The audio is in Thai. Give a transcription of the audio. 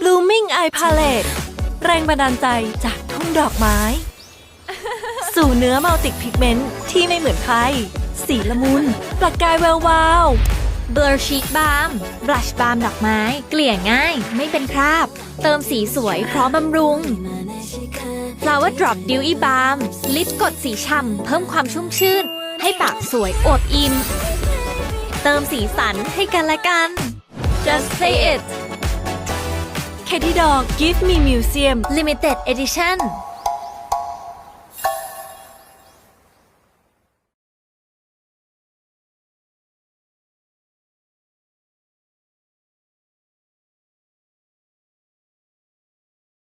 Blooming Eye Palette แรงบันดาลใจจากทุ่งดอกไม้ สู่เนื้อมัลติพิกเมนต์ที่ไม่เหมือนใคร สีละมุน ประกายแวววาว Blur Cheek Balm Blush Balm ดอกไม้ เกลี่ยง่าย ไม่เป็นคราบ เติมสีสวยพร้อมบำรุง Flower Drop Dewy Balm ลิปกดสีฉ่ำเพิ่มความชุ่มชื่น ให้ปากสวยอวบอิ่ม เติมสีสันให้กันและกัน just play it. แคดดี้ดอก Give Me Museum Limited Edition.